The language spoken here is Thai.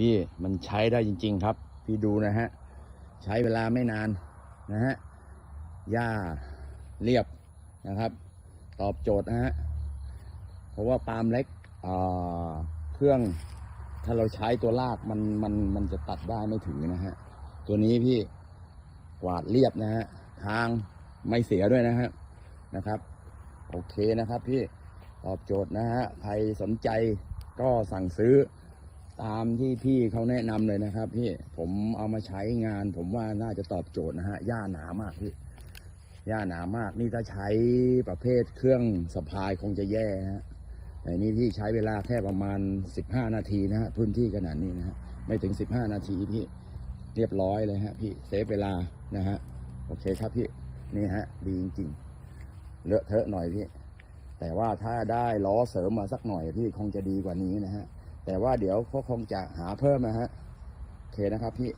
พี่มันใช้ได้จริง ๆ ครับ พี่ดูนะฮะ ใช้เวลาไม่นานนะฮะหญ้าเรียบนะครับ ตอบโจทย์นะฮะ เพราะว่าปาล์มเล็กเครื่องถ้าเราใช้ตัวลากมันมันมันจะตัดได้ไม่ถึงนะฮะ ตัวนี้พี่กวาดเรียบนะฮะ ทางไม่เสียด้วยนะฮะนะครับ โอเคนะครับพี่ตอบโจทย์นะฮะ ใครสนใจก็สั่งซื้อ ตามที่พี่เขาแนะนำเลยนะครับพี่ผมเอามาใช้งาน ผมว่าน่าจะตอบโจทย์นะฮะหญ้าหนามากพี่หญ้าหนามาก นี่ถ้าใช้ประเภทเครื่องสะพายคงจะแย่ฮะแต่นี่พี่ใช้เวลาแค่ประมาณ 15 นาทีนะฮะพื้นที่ขนาดนี้นะฮะไม่ถึง 15 นาทีพี่เรียบร้อยเลยฮะพี่เซฟเวลานะฮะโอเคครับพี่นี่ฮะดีจริงๆเลอะเทอะหน่อยพี่แต่ว่าถ้าได้ล้อเสริมมาสักหน่อยพี่คงจะดีกว่านี้นะฮะ แต่ว่าเดี๋ยวเขาคงจะหาเพิ่มนะฮะโอเคนะครับพี่